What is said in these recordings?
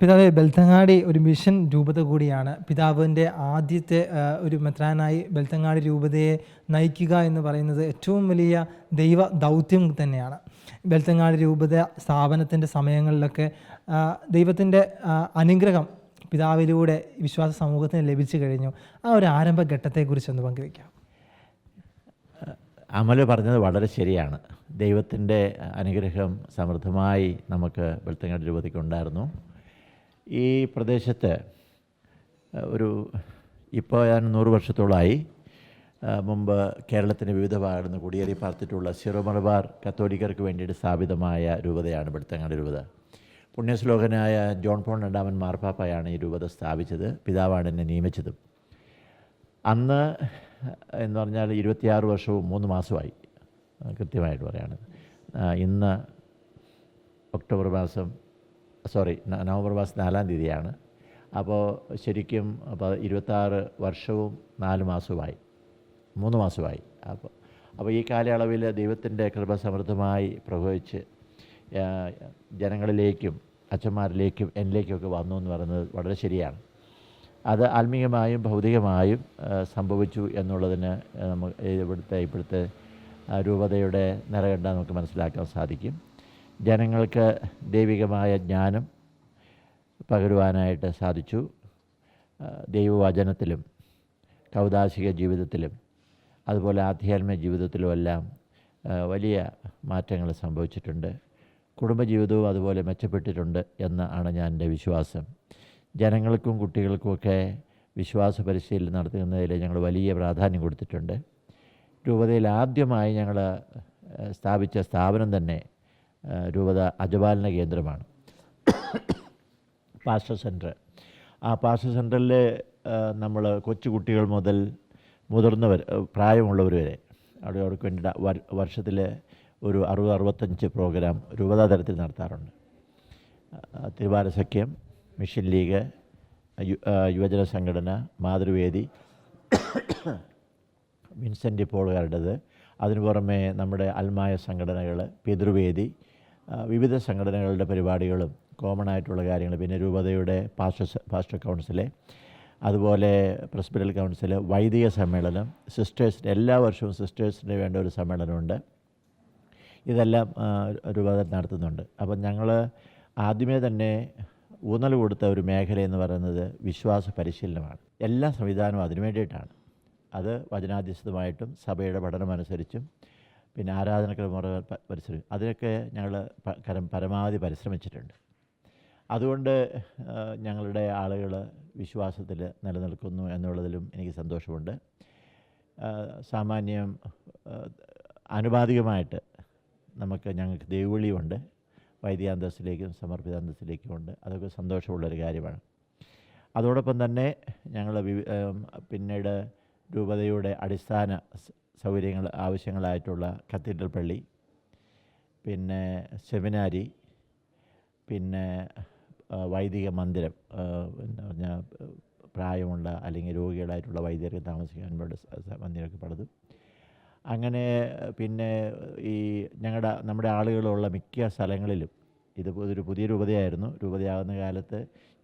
പിതാവെ ബെൽത്തങ്ങാടി ഒരു മിഷൻ രൂപത കൂടിയാണ്. പിതാവിന്റെ ആദ്യത്തെ ഒരു മെത്രാനായി ബെൽത്തങ്ങാടി രൂപതയെ നയിക്കുക എന്ന് പറയുന്നത് ഏറ്റവും വലിയ ദൈവ ദൗത്യം തന്നെയാണ്. ബെൽത്തങ്ങാടി രൂപത സ്ഥാപനത്തിന്റെ സമയങ്ങളിലൊക്കെ ദൈവത്തിന്റെ അനുഗ്രഹം പിതാവിലൂടെ വിശ്വാസ സമൂഹത്തിന് ലഭിച്ചു കഴിഞ്ഞു. ആ ഒരു ആരംഭഘട്ടത്തെക്കുറിച്ച് ഒന്ന് പങ്കുവയ്ക്കാം. അമൽ പറഞ്ഞത് വളരെ ശരിയാണ്. ദൈവത്തിന്റെ അനുഗ്രഹം സമൃദ്ധമായി നമുക്ക് വെളുത്തങ്ങാട് രൂപതയ്ക്ക് ഉണ്ടായിരുന്നു. ഈ പ്രദേശത്ത് ഒരു ഇപ്പോൾ ഞാൻ നൂറ് വർഷത്തോളമായി മുമ്പ് കേരളത്തിന്റെ വിവിധ ഭാഗങ്ങളിൽ നിന്ന് കുടിയേറി പാർത്തിട്ടുള്ള സിറോ മലബാർ കത്തോലിക്കർക്ക് വേണ്ടിയിട്ട് സ്ഥാപിതമായ രൂപതയാണ് ഇവിടുത്തെ രൂപത. പുണ്യശ്ലോകനായ ജോൺ പോൺ രണ്ടാമൻ മാർപ്പാപ്പയാണ് ഈ രൂപത സ്ഥാപിച്ചത് പിതാവാണ് എന്നെ നിയമിച്ചതും. അന്ന് എന്ന് പറഞ്ഞാൽ ഇരുപത്തിയാറ് വർഷവും മൂന്ന് മാസമായി കൃത്യമായിട്ട് പറയുകയാണ് ഇന്ന് ഒക്ടോബർ മാസം സോറി നവംബർ മാസം നാലാം തീയതിയാണ്. അപ്പോൾ ശരിക്കും അപ്പോൾ ഇരുപത്താറ് വർഷവും നാല് മാസവുമായി മൂന്ന് മാസമായി അപ്പോൾ അപ്പോൾ ഈ കാലയളവിൽ ദൈവത്തിന്റെ കൃപ സമൃദ്ധമായി പ്രവഹിച്ച് ജനങ്ങളിലേക്കും അച്ഛന്മാരിലേക്കും എന്നിലേക്കുമൊക്കെ വന്നു എന്ന് പറയുന്നത് വളരെ ശരിയാണ്. അത് ആത്മീയമായും ഭൗതികമായും സംഭവിച്ചു എന്നുള്ളതിന് നമുക്ക് ഇവിടുത്തെ ഇപ്പോഴത്തെ രൂപതയുടെ നിറകണ്ട നമുക്ക് മനസ്സിലാക്കാൻ സാധിക്കും. ജനങ്ങൾക്ക് ദൈവികമായ ജ്ഞാനം പകരുവാനായിട്ട് സാധിച്ചു. ദൈവവചനത്തിലും കൗതാശിക ജീവിതത്തിലും അതുപോലെ ആധ്യാത്മിക ജീവിതത്തിലുമെല്ലാം വലിയ മാറ്റങ്ങൾ സംഭവിച്ചിട്ടുണ്ട്. കുടുംബജീവിതവും അതുപോലെ മെച്ചപ്പെട്ടിട്ടുണ്ട് എന്നാണ് ഞാൻ എന്റെ വിശ്വാസം. ജനങ്ങൾക്കും കുട്ടികൾക്കുമൊക്കെ വിശ്വാസ പരിശീലനം നടത്തുന്നതിൽ ഞങ്ങൾ വലിയ പ്രാധാന്യം കൊടുത്തിട്ടുണ്ട്. രൂപതയിൽ ആദ്യമായി ഞങ്ങൾ സ്ഥാപിച്ച സ്ഥാപനം തന്നെ രൂപത അജപാലന കേന്ദ്രമാണ്. പാസ്റ്റർ സെന്റർ ആ പാസ്റ്റർ സെന്ററിൽ നമ്മൾ കൊച്ചുകുട്ടികൾ മുതൽ മുതിർന്നവർ പ്രായമുള്ളവർ വരെ അവിടെ അവർക്ക് വേണ്ടി വർഷത്തിൽ ഒരു അറുപത് അറുപത്തഞ്ച് പ്രോഗ്രാം രൂപതാ തലത്തിൽ നടത്താറുണ്ട്. തിരുവാര സഖ്യം മിഷൻ ലീഗ് യുവജന സംഘടന മാതൃവേദി വിൻസെന്റ് പോളുകാരുടേത്. അതിനു പുറമേ നമ്മുടെ അൽമായ സംഘടനകൾ പിതൃവേദി വിവിധ സംഘടനകളുടെ പരിപാടികളും കോമൺ ആയിട്ടുള്ള കാര്യങ്ങൾ പിന്നെ രൂപതയുടെ പാസ്റ്റർ പാസ്റ്റർ കൗൺസിൽ അതുപോലെ പ്രസ്ബിറ്റൽ കൗൺസിൽ വൈദിക സമ്മേളനം സിസ്റ്റേഴ്സിന്റെ എല്ലാ വർഷവും സിസ്റ്റേഴ്സിന് വേണ്ട ഒരു സമ്മേളനമുണ്ട്. ഇതെല്ലാം രൂപത നടത്തുന്നുണ്ട്. അപ്പം ഞങ്ങൾ ആദ്യമേ തന്നെ ഊന്നൽ കൊടുത്ത ഒരു മേഖല എന്ന് പറയുന്നത് വിശ്വാസ പരിശീലനമാണ്. എല്ലാ സംവിധാനവും അതിനു വേണ്ടിയിട്ടാണ്. അത് വചനാധിഷ്ഠിതമായിട്ടും സഭയുടെ പഠനമനുസരിച്ചും പിന്നെ ആരാധനക്രമ പരിശ്രമം അതിനൊക്കെ ഞങ്ങൾ കരം പരമാവധി പരിശ്രമിച്ചിട്ടുണ്ട്. അതുകൊണ്ട് ഞങ്ങളുടെ ആളുകൾ വിശ്വാസത്തിൽ നിലനിൽക്കുന്നു എന്നുള്ളതിലും എനിക്ക് സന്തോഷമുണ്ട്. സാമാന്യം ആനുപാതികമായിട്ട് നമുക്ക് ഞങ്ങൾക്ക് ദൈവവിളിയുണ്ട്. വൈദികാന്തസ്സിലേക്കും സമർപ്പിതാന്തസ്സിലേക്കും ഉണ്ട്. അതൊക്കെ സന്തോഷമുള്ളൊരു കാര്യമാണ്. അതോടൊപ്പം തന്നെ ഞങ്ങൾ പിന്നീട് രൂപതയുടെ അടിസ്ഥാന സൗകര്യങ്ങൾ ആവശ്യങ്ങളായിട്ടുള്ള കത്തീഡ്രൽ പള്ളി പിന്നെ സെമിനാരി പിന്നെ വൈദിക മന്ദിരം എന്താ പറഞ്ഞാൽ പ്രായമുള്ള അല്ലെങ്കിൽ രോഗികളായിട്ടുള്ള വൈദ്യർക്ക് താമസിക്കാൻ വേണ്ട മന്ദിരമൊക്കെ പണിതു. അങ്ങനെ പിന്നെ ഈ ഞങ്ങളുടെ നമ്മുടെ ആളുകളുള്ള മിക്ക സ്ഥലങ്ങളിലും ഇത് ഒരു പുതിയ രൂപതയായിരുന്നു. രൂപതയാകുന്ന കാലത്ത്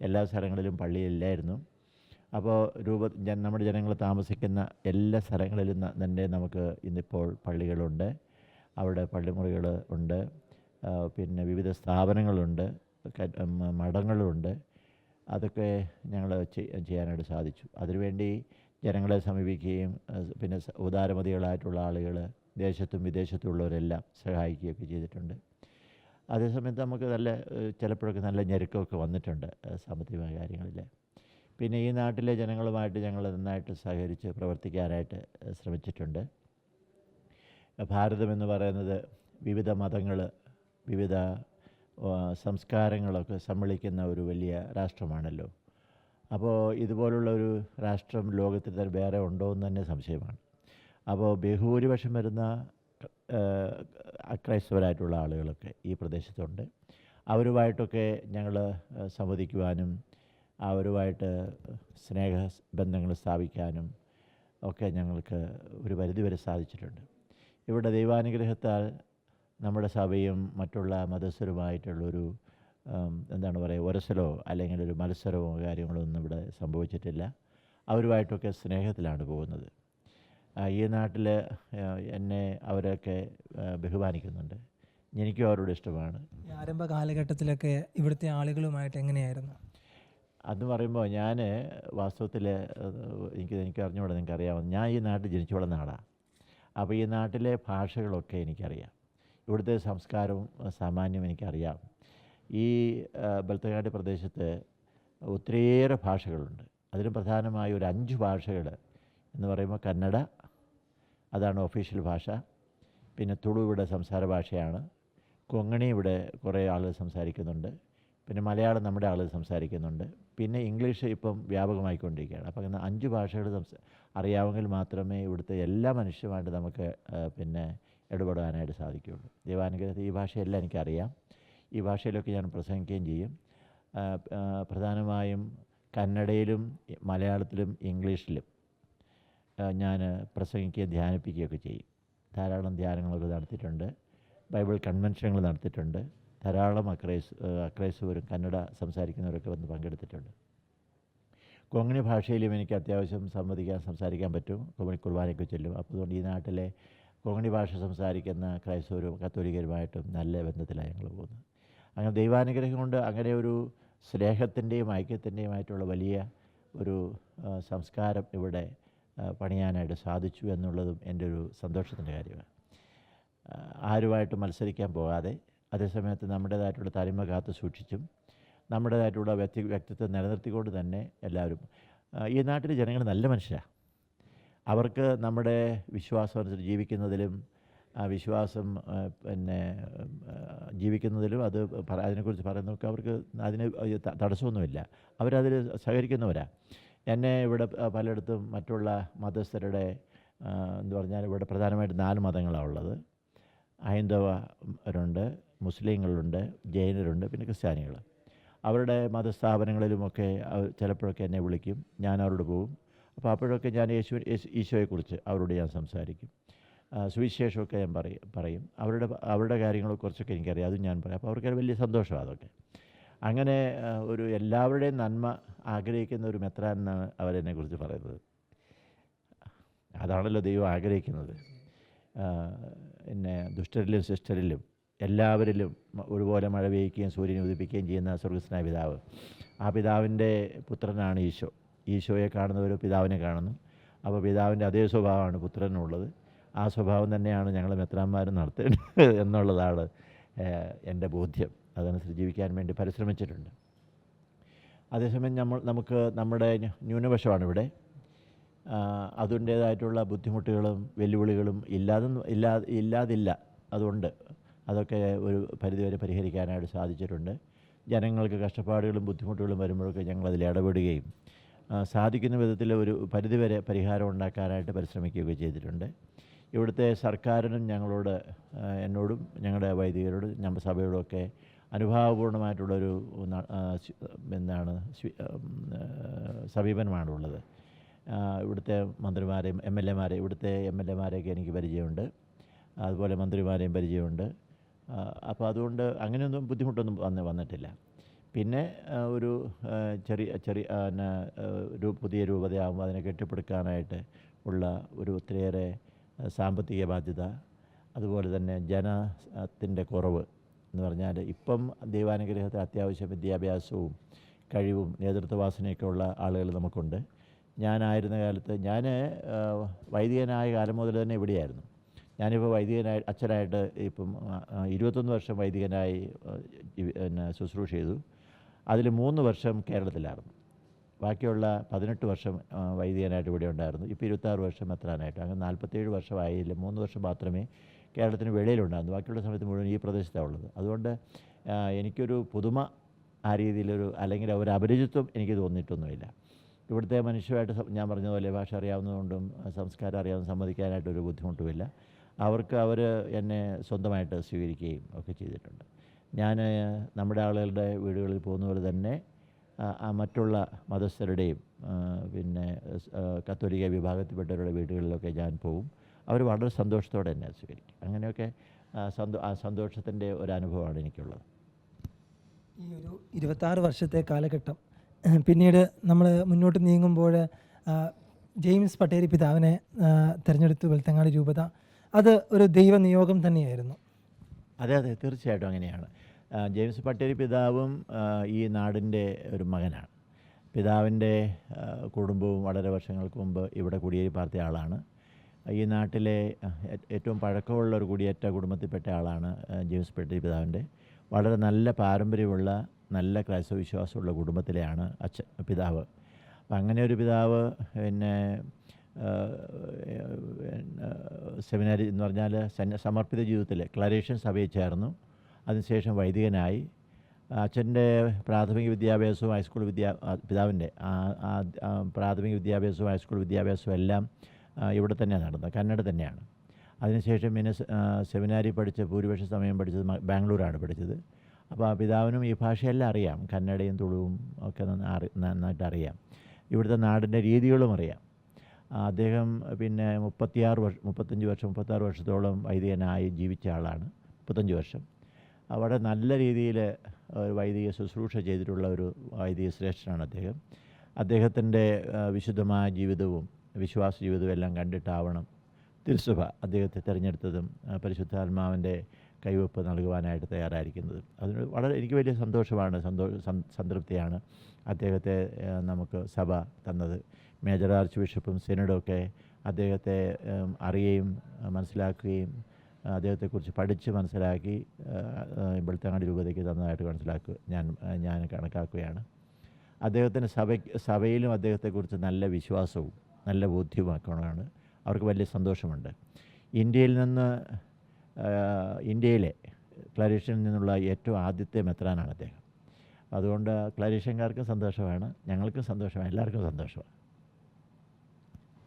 എല്ലാ സ്ഥലങ്ങളിലും പള്ളിയില്ലായിരുന്നു അപ്പോൾ രൂപ നമ്മുടെ ജനങ്ങൾ താമസിക്കുന്ന എല്ലാ സ്ഥലങ്ങളിലും തന്നെ നമുക്ക് ഇന്നിപ്പോൾ പള്ളികളുണ്ട്. അവിടെ പള്ളിമുറികൾ ഉണ്ട്. പിന്നെ വിവിധ സ്ഥാപനങ്ങളുണ്ട്. മഠങ്ങളുണ്ട്. അതൊക്കെ ഞങ്ങൾ ചെയ്യാനായിട്ട് സാധിച്ചു. അതിനുവേണ്ടി ജനങ്ങളെ സമീപിക്കുകയും പിന്നെ ഉദാരമതികളായിട്ടുള്ള ആളുകൾ ദേശത്തും വിദേശത്തും ഉള്ളവരെല്ലാം സഹായിക്കുകയൊക്കെ ചെയ്തിട്ടുണ്ട്. അതേസമയത്ത് നമുക്ക് നല്ല ചിലപ്പോഴൊക്കെ നല്ല ഞെരുക്കമൊക്കെ വന്നിട്ടുണ്ട് സാമ്പത്തിക സാമ്പത്തികമായ കാര്യങ്ങളിൽ പിന്നെ ഈ നാട്ടിലെ ജനങ്ങളുമായിട്ട് ഞങ്ങൾ നന്നായിട്ട് സഹകരിച്ച് പ്രവർത്തിക്കാനായിട്ട് ശ്രമിച്ചിട്ടുണ്ട്. ഭാരതം എന്ന് പറയുന്നത് വിവിധ മതങ്ങൾ വിവിധ സംസ്കാരങ്ങളൊക്കെ സമ്മേളിക്കുന്ന ഒരു വലിയ രാഷ്ട്രമാണല്ലോ. അപ്പോൾ ഇതുപോലുള്ള ഒരു രാഷ്ട്രം ലോകത്തിൽ തന്നെ വേറെ ഉണ്ടോ എന്ന് തന്നെ സംശയമാണ്. അപ്പോൾ ബഹുഭൂരിപക്ഷം വരുന്ന അക്രൈസ്തവരായിട്ടുള്ള ആളുകളൊക്കെ ഈ പ്രദേശത്തുണ്ട്. അവരുമായിട്ടൊക്കെ ഞങ്ങൾ സംവദിക്കുവാനും അവരുമായിട്ട് സ്നേഹ ബന്ധങ്ങൾ സ്ഥാപിക്കാനും ഒക്കെ ഞങ്ങൾക്ക് ഒരു പരിധിവരെ സാധിച്ചിട്ടുണ്ട്. ഇവിടെ ദൈവാനുഗ്രഹത്താൽ നമ്മുടെ സഭയും മറ്റുള്ള മതസ്ഥരുമായിട്ടുള്ളൊരു എന്താണ് പറയുക ഒരസലോ അല്ലെങ്കിൽ ഒരു മത്സരമോ കാര്യങ്ങളോ ഒന്നും ഇവിടെ സംഭവിച്ചിട്ടില്ല. അവരുമായിട്ടൊക്കെ സ്നേഹത്തിലാണ് പോകുന്നത്. ഈ നാട്ടിൽ എന്നെ അവരൊക്കെ ബഹുമാനിക്കുന്നുണ്ട്. എനിക്കും അവരോട് ഇഷ്ടമാണ്. ആരംഭ കാലഘട്ടത്തിലൊക്കെ ഇവിടുത്തെ ആളുകളുമായിട്ട് എങ്ങനെയായിരുന്നു? അത് പറയുമ്പോൾ ഞാൻ വാസ്തവത്തിൽ എനിക്ക് എനിക്ക് അറിഞ്ഞുകൂടെ നിങ്ങൾക്ക് അറിയാവുന്ന ഞാൻ ഈ നാട്ടിൽ ജനിച്ചു വളർന്ന അപ്പോൾ ഈ നാട്ടിലെ ഭാഷകളൊക്കെ എനിക്കറിയാം. ഇവിടുത്തെ സംസ്കാരവും സാമാന്യം എനിക്കറിയാം. ഈ ബൽത്തങ്ങാടി പ്രദേശത്ത് ഒത്തിരിയേറെ ഭാഷകളുണ്ട്. അതിലും പ്രധാനമായ ഒരു അഞ്ച് ഭാഷകൾ എന്ന് പറയുമ്പോൾ കന്നഡ അതാണ് ഒഫീഷ്യൽ ഭാഷ. പിന്നെ തുളു ഇവിടെ സംസാര ഭാഷയാണ്. കൊങ്ങണി ഇവിടെ കുറേ ആളുകൾ സംസാരിക്കുന്നുണ്ട്. പിന്നെ മലയാളം നമ്മുടെ ആളുകൾ സംസാരിക്കുന്നുണ്ട്. പിന്നെ ഇംഗ്ലീഷ് ഇപ്പം വ്യാപകമായിക്കൊണ്ടിരിക്കുകയാണ്. അപ്പം അങ്ങനെ അഞ്ച് ഭാഷകൾ സംസാ അറിയാമെങ്കിൽ മാത്രമേ ഇവിടുത്തെ എല്ലാ മനുഷ്യരുമായിട്ട് നമുക്ക് പിന്നെ ഇടപെടാനായിട്ട് സാധിക്കുകയുള്ളൂ. ദൈവാനുഗ്രഹത്തിൽ ഈ ഭാഷയെല്ലാം എനിക്കറിയാം. ഈ ഭാഷയിലൊക്കെ ഞാൻ പ്രസംഗിക്കുകയും ചെയ്യും. പ്രധാനമായും കന്നഡയിലും മലയാളത്തിലും ഇംഗ്ലീഷിലും ഞാൻ പ്രസംഗിക്കുകയും ധ്യാനിപ്പിക്കുകയൊക്കെ ചെയ്യും. ധാരാളം ധ്യാനങ്ങളൊക്കെ നടത്തിയിട്ടുണ്ട്. ബൈബിൾ കൺവെൻഷനുകൾ നടത്തിയിട്ടുണ്ട്. ധാരാളം അക്രൈസ് അക്രൈസ്തവരും കന്നഡ സംസാരിക്കുന്നവരൊക്കെ വന്ന് പങ്കെടുത്തിട്ടുണ്ട്. കൊങ്ങണി ഭാഷയിലും എനിക്ക് അത്യാവശ്യം സംവദിക്കാൻ സംസാരിക്കാൻ പറ്റും. കൊങ്ങണി കുർബാനയ്ക്ക് ചെല്ലും. അപ്പോൾ അതുകൊണ്ട് ഈ നാട്ടിലെ കൊങ്ങണി ഭാഷ സംസാരിക്കുന്ന ക്രൈസ്തവരും കത്തോലിക്കരുമായിട്ടും നല്ല ബന്ധത്തിലാണ് ഞങ്ങൾ പോകുന്നത്. അങ്ങനെ ദൈവാനുഗ്രഹം കൊണ്ട് അങ്ങനെ ഒരു സ്നേഹത്തിന്റെയും ഐക്യത്തിന്റെയുമായിട്ടുള്ള വലിയ ഒരു സംസ്കാരം ഇവിടെ പണിയാനായിട്ട് സാധിച്ചു എന്നുള്ളതും എന്റെ ഒരു സന്തോഷത്തിന്റെ കാര്യമാണ്. ആരുമായിട്ട് മത്സരിക്കാൻ പോകാതെ അതേസമയത്ത് നമ്മുടേതായിട്ടുള്ള തനിമ കാത്തു സൂക്ഷിച്ചും നമ്മുടേതായിട്ടുള്ള വ്യക്തി വ്യക്തിത്വം നിലനിർത്തിക്കൊണ്ട് തന്നെ എല്ലാവരും ഈ നാട്ടിലെ ജനങ്ങൾ നല്ല മനുഷ്യരാണ് അവർക്ക് നമ്മുടെ വിശ്വാസം അനുസരിച്ച് ജീവിക്കുന്നതിലും ആ വിശ്വാസം പിന്നെ ജീവിക്കുന്നതിലും അത് അതിനെക്കുറിച്ച് പറയുന്നവർക്ക് അവർക്ക് അതിന് തടസ്സമൊന്നുമില്ല. അവരതിൽ സഹകരിക്കുന്നവരാണ് എന്നെ ഇവിടെ പലയിടത്തും മറ്റുള്ള മതസ്ഥരുടെ എന്ന് പറഞ്ഞാൽ ഇവിടെ പ്രധാനമായിട്ട് നാല് മതങ്ങളാണ് ഉള്ളത്. ഹൈന്ദവരുണ്ട് മുസ്ലിങ്ങളുണ്ട് ജൈനരുണ്ട് പിന്നെ ക്രിസ്ത്യാനികൾ. അവരുടെ മതസ്ഥാപനങ്ങളിലുമൊക്കെ ചിലപ്പോഴൊക്കെ എന്നെ വിളിക്കും. ഞാൻ അവരോട് പോകും അപ്പോൾ അപ്പോഴൊക്കെ ഞാൻ യേശു ഈശോയെക്കുറിച്ച് അവരോട് ഞാൻ സംസാരിക്കും. സുവിശേഷമൊക്കെ ഞാൻ പറയും പറയും. അവരുടെ അവരുടെ കാര്യങ്ങളെക്കുറിച്ചൊക്കെ എനിക്കറിയാം. അതും ഞാൻ പറയും. അപ്പോൾ അവർക്ക് വലിയ സന്തോഷമാണ് അതൊക്കെ. അങ്ങനെ ഒരു എല്ലാവരുടെയും നന്മ ആഗ്രഹിക്കുന്ന ഒരു മെത്രാൻ എന്നാണ് അവരെന്നെ കുറിച്ച് പറയുന്നത്. അതാണല്ലോ ദൈവം ആഗ്രഹിക്കുന്നത്. പിന്നെ ദുഷ്ടരിലും ശിഷ്ടരിലും എല്ലാവരിലും ഒരുപോലെ മഴ പെയ്യുകയും സൂര്യനെ ഉദിപ്പിക്കുകയും ചെയ്യുന്ന സ്വർഗസ്നായ പിതാവ്. ആ പിതാവിന്റെ പുത്രനാണ് ഈശോ. ഈശോയെ കാണുന്നവർ പിതാവിനെ കാണുന്നു. അപ്പോൾ പിതാവിന്റെ അതേ സ്വഭാവമാണ് പുത്രനുള്ളത്. ആ സ്വഭാവം തന്നെയാണ് ഞങ്ങൾ മെത്രാന്മാരും നടത്തേണ്ടത് എന്നുള്ളതാണ് എന്റെ ബോധ്യം. അതനുസരിച്ച് ജീവിക്കാൻ വേണ്ടി പരിശ്രമിച്ചിട്ടുണ്ട്. അതേസമയം നമ്മൾ നമുക്ക് നമ്മുടെ ന്യൂ- ന്യൂനപക്ഷമാണ് ഇവിടെ അതിന്റേതായിട്ടുള്ള ബുദ്ധിമുട്ടുകളും വെല്ലുവിളികളും ഇല്ലാതെ ഇല്ലാ ഇല്ലാതില്ല. അതുണ്ട്. അതൊക്കെ ഒരു പരിധിവരെ പരിഹരിക്കാനായിട്ട് സാധിച്ചിട്ടുണ്ട്. ജനങ്ങൾക്ക് കഷ്ടപ്പാടുകളും ബുദ്ധിമുട്ടുകളും വരുമ്പോഴൊക്കെ ഞങ്ങൾ അതിൽ ഇടപെടുകയും സാധിക്കുന്ന വിധത്തിൽ ഒരു പരിധിവരെ പരിഹാരം ഉണ്ടാക്കാനായിട്ട് പരിശ്രമിക്കുകയൊക്കെ ചെയ്തിട്ടുണ്ട്. ഇവിടുത്തെ സർക്കാരിനും ഞങ്ങളോട് എന്നോടും ഞങ്ങളുടെ വൈദികരോടും ഞങ്ങളുടെ സഭയോടൊക്കെ അനുഭാവപൂർണമായിട്ടുള്ളൊരു എന്താണ് സമീപനമാണുള്ളത്. ഇവിടുത്തെ മന്ത്രിമാരെയും എം എൽ എമാരെ ഇവിടുത്തെ എം എൽ എമാരെയൊക്കെ എനിക്ക് പരിചയമുണ്ട്. അതുപോലെ മന്ത്രിമാരെയും പരിചയമുണ്ട്. അപ്പോൾ അതുകൊണ്ട് അങ്ങനെയൊന്നും ബുദ്ധിമുട്ടൊന്നും വന്ന് വന്നിട്ടില്ല. പിന്നെ ഒരു ചെറിയ ചെറിയ ഒരു പുതിയ രൂപതയാകുമ്പോൾ അതിനെ കെട്ടിപ്പടുക്കാനായിട്ട് ഉള്ള ഒരു ഒത്തിരിയേറെ സാമ്പത്തിക ബാധ്യത അതുപോലെ തന്നെ ജനത്തിന്റെ കുറവ് എന്ന് പറഞ്ഞാൽ ഇപ്പം ദൈവാനുഗ്രഹത്തെ അത്യാവശ്യം വിദ്യാഭ്യാസവും കഴിവും നേതൃത്വവാസനയൊക്കെ ഉള്ള ആളുകൾ നമുക്കുണ്ട്. ഞാനായിരുന്ന കാലത്ത് ഞാൻ വൈദികനായ കാലം മുതൽ തന്നെ ഇവിടെയായിരുന്നു. ഞാനിപ്പോൾ വൈദികനായി അച്ഛനായിട്ട് ഇപ്പം ഇരുപത്തൊന്ന് വർഷം വൈദികനായി പിന്നെ ശുശ്രൂഷ ചെയ്തു. അതിൽ മൂന്ന് വർഷം കേരളത്തിലായിരുന്നു. ബാക്കിയുള്ള പതിനെട്ട് വർഷം വൈദികനായിട്ട് ഇവിടെ ഉണ്ടായിരുന്നു. ഇപ്പോൾ ഇരുപത്താറ് വർഷം എത്രാനായിട്ട് അങ്ങനെ നാൽപ്പത്തേഴ് വർഷമായില്ല മൂന്ന് വർഷം മാത്രമേ കേരളത്തിന് വെളിയിലുണ്ടായിരുന്നു. ബാക്കിയുള്ള സമയത്ത് മുഴുവൻ ഈ പ്രദേശത്താണ് ഉള്ളത്. അതുകൊണ്ട് എനിക്കൊരു പുതുമ ആ രീതിയിലൊരു അല്ലെങ്കിൽ ഒരു അപരിചിത്വം എനിക്ക് തോന്നിയിട്ടൊന്നുമില്ല. ഇവിടുത്തെ മനുഷ്യരായിട്ട് ഞാൻ പറഞ്ഞതുപോലെ ഭാഷ അറിയാവുന്നതുകൊണ്ടും സംസ്കാരം അറിയാവുന്ന സമ്മതിക്കാനായിട്ടൊരു ബുദ്ധിമുട്ടുമില്ല. അവർക്ക് അവർ എന്നെ സ്വന്തമായിട്ട് സ്വീകരിക്കുകയും ഒക്കെ ചെയ്തിട്ടുണ്ട്. ഞാൻ നമ്മുടെ ആളുകളുടെ വീടുകളിൽ പോകുന്ന പോലെ തന്നെ മറ്റുള്ള മതസ്ഥരുടെയും പിന്നെ കത്തോലിക്ക വിഭാഗത്തിൽപ്പെട്ടവരുടെ വീടുകളിലൊക്കെ ഞാൻ പോവും. അവർ വളരെ സന്തോഷത്തോടെ എന്നെ സ്വീകരിക്കും. അങ്ങനെയൊക്കെ സന്തോ സന്തോഷത്തിന്റെ ഒരു അനുഭവമാണ് എനിക്കുള്ളത്. ഈ ഒരു ഇരുപത്താറ് വർഷത്തെ കാലഘട്ടം പിന്നീട് നമ്മൾ മുന്നോട്ട് നീങ്ങുമ്പോൾ ജെയിംസ് പട്ടേരി പിതാവിനെ തിരഞ്ഞെടുത്തു വെളുത്തങ്ങാടി രൂപത. അത് ഒരു ദൈവനിയോഗം തന്നെയായിരുന്നു. അതെ അതെ തീർച്ചയായിട്ടും അങ്ങനെയാണ്. ജെയിംസ് പട്ടേരി പിതാവും ഈ നാടിന്റെ ഒരു മകനാണ്. പിതാവിന്റെ കുടുംബവും വളരെ വർഷങ്ങൾക്ക് മുമ്പ് ഇവിടെ കുടിയേറി പാർത്തിയ ആളാണ്. ഈ നാട്ടിലെ ഏറ്റവും പഴക്കമുള്ള ഒരു കുടിയേറ്റ കുടുംബത്തിൽപ്പെട്ട ആളാണ് ജെയിംസ് പട്ടേരി പിതാവിന്റെ. വളരെ നല്ല പാരമ്പര്യമുള്ള നല്ല ക്രൈസ്തവ വിശ്വാസമുള്ള കുടുംബത്തിലെയാണ് അച്ഛൻ പിതാവ്. അപ്പം അങ്ങനെ ഒരു പിതാവ് പിന്നെ സെമിനാരി എന്ന് പറഞ്ഞാൽ സമർപ്പിത ജീവിതത്തിൽ ക്ലറേഷൻ സഭയിൽ ചേർന്നു. അതിനുശേഷം വൈദികനായി. അച്ഛന്റെ പ്രാഥമിക വിദ്യാഭ്യാസവും ഹൈസ്കൂൾ വിദ്യാ പിതാവിന്റെ പ്രാഥമിക വിദ്യാഭ്യാസവും ഹൈസ്കൂൾ വിദ്യാഭ്യാസവും എല്ലാം ഇവിടെ തന്നെയാണ് നടന്നത് കന്നഡ തന്നെയാണ്. അതിനുശേഷം പിന്നെ സെമിനാരി പഠിച്ച ഭൂരിപക്ഷ സമയം പഠിച്ചത് ബാംഗ്ലൂരാണ് പഠിച്ചത്. അപ്പോൾ പിതാവിനും ഈ ഭാഷയെല്ലാം അറിയാം. കന്നഡയും തുളുവും ഒക്കെ അറി- നന്നായിട്ട് അറിയാം. ഇവിടുത്തെ നാടിന്റെ രീതികളും അറിയാം. അദ്ദേഹം പിന്നെ മുപ്പത്തിയാറ് വർഷം മുപ്പത്തഞ്ച് വർഷം മുപ്പത്താറ് വർഷത്തോളം വൈദികനായി ജീവിച്ച ആളാണ്. മുപ്പത്തഞ്ച് വർഷം. അവിടെ നല്ല രീതിയിൽ ഒരു വൈദിക ശുശ്രൂഷ ചെയ്തിട്ടുള്ള ഒരു വൈദിക ശ്രേഷ്ഠനാണ് അദ്ദേഹം. അദ്ദേഹത്തിന്റെ വിശുദ്ധമായ ജീവിതവും വിശ്വാസ ജീവിതവും എല്ലാം കണ്ടിട്ടാവണം തിരുസഭ അദ്ദേഹത്തെ തിരഞ്ഞെടുത്തതും പരിശുദ്ധാത്മാവിന്റെ കൈവപ്പ് നൽകുവാനായിട്ട് തയ്യാറായിരിക്കുന്നത്. അതിന് വളരെ എനിക്ക് വലിയ സന്തോഷമാണ് സന്തോഷ സംതൃപ്തിയാണ് അദ്ദേഹത്തെ നമുക്ക് സഭ തന്നത്. മേജർ ആർച്ച് ബിഷപ്പും സിനഡും അദ്ദേഹത്തെ അറിയുകയും മനസ്സിലാക്കുകയും അദ്ദേഹത്തെക്കുറിച്ച് പഠിച്ച് മനസ്സിലാക്കി വെളുത്തങ്ങാടി രൂപതയ്ക്ക് തന്നതായിട്ട് മനസ്സിലാക്കുക ഞാൻ ഞാൻ കണക്കാക്കുകയാണ്. അദ്ദേഹത്തിന് സഭ സഭയിലും അദ്ദേഹത്തെക്കുറിച്ച് നല്ല വിശ്വാസവും നല്ല ബോധ്യവുമാക്കണമാണ് അവർക്ക് വലിയ സന്തോഷമുണ്ട്. ഇന്ത്യയിൽ നിന്ന് ഇന്ത്യയിലെ ക്ലരീഷ്യനിൽ നിന്നുള്ള ഏറ്റവും ആദ്യത്തെ മെത്രാനാണ് അദ്ദേഹം. അതുകൊണ്ട് ക്ലാരീഷ്യൻകാർക്കും സന്തോഷമാണ് ഞങ്ങൾക്കും സന്തോഷമാണ് എല്ലാവർക്കും സന്തോഷമാണ്.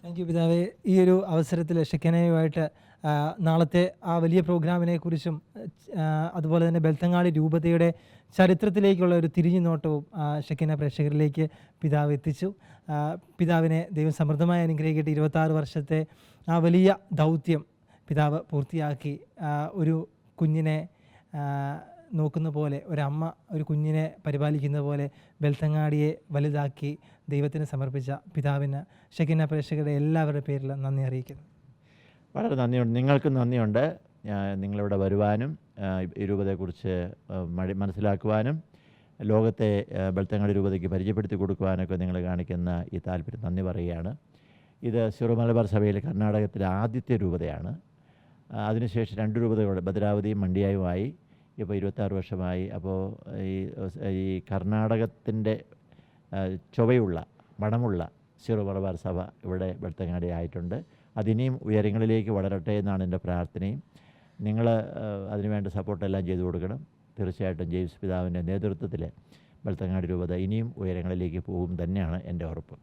താങ്ക് യു പിതാവെ. ഈ ഒരു അവസരത്തിൽ ഷെക്കനയുമായിട്ട് നാളത്തെ ആ വലിയ പ്രോഗ്രാമിനെ കുറിച്ചും അതുപോലെ തന്നെ ബെൽത്തങ്ങാടി രൂപതയുടെ ചരിത്രത്തിലേക്കുള്ള ഒരു തിരിഞ്ഞു നോട്ടവും ഷെക്കന പ്രേക്ഷകരിലേക്ക് പിതാവ് എത്തിച്ചു. പിതാവിനെ ദൈവം സമൃദ്ധമായി അനുഗ്രഹിക്കട്ടെ. ഇരുപത്താറ് വർഷത്തെ ആ വലിയ ദൗത്യം പിതാവ് പൂർത്തിയാക്കി ഒരു കുഞ്ഞിനെ നോക്കുന്ന പോലെ ഒരമ്മ ഒരു കുഞ്ഞിനെ പരിപാലിക്കുന്ന പോലെ ബെൽത്തങ്ങാടിയെ വലുതാക്കി ദൈവത്തിന് സമർപ്പിച്ച പിതാവിന് ഷെക്കിന പ്രേക്ഷകരുടെ എല്ലാവരുടെ പേരിൽ നന്ദി അറിയിക്കുന്നു. വളരെ നന്ദിയുണ്ട്. നിങ്ങൾക്കും നന്ദിയുണ്ട്. നിങ്ങളിവിടെ വരുവാനും ഈ രൂപതയെക്കുറിച്ച് മനസ്സിലാക്കുവാനും ലോകത്തെ ബെൽത്തങ്ങാടി രൂപതയ്ക്ക് പരിചയപ്പെടുത്തി കൊടുക്കുവാനൊക്കെ നിങ്ങൾ കാണിക്കുന്ന ഈ താല്പര്യം നന്ദി പറയുകയാണ്. ഇത് സിറോ മലബാർ സഭയിലെ കർണാടകത്തിലെ ആദ്യത്തെ രൂപതയാണ്. അതിനുശേഷം രണ്ട് രൂപതകളുടെ ഭദ്രാവതിയും മണ്ടിയായുമായി ഇപ്പോൾ ഇരുപത്താറ് വർഷമായി. അപ്പോൾ ഈ ഈ കർണാടകത്തിന്റെ ചൊവയുള്ള മണമുള്ള സിറോ മലബാർ സഭ ഇവിടെ വെളുത്തങ്ങാടി ആയിട്ടുണ്ട്. അതിനെയും ഉയരങ്ങളിലേക്ക് വളരട്ടെ എന്നാണ് എന്റെ പ്രാർത്ഥനയും. നിങ്ങൾ അതിനുവേണ്ട സപ്പോർട്ടെല്ലാം ചെയ്തു കൊടുക്കണം. തീർച്ചയായിട്ടും ജെയിംസ് പിതാവിന്റെ നേതൃത്വത്തിൽ വെളുത്തങ്ങാടി രൂപത ഇനിയും ഉയരങ്ങളിലേക്ക് പോകും തന്നെയാണ് എന്റെ ഉറപ്പ്.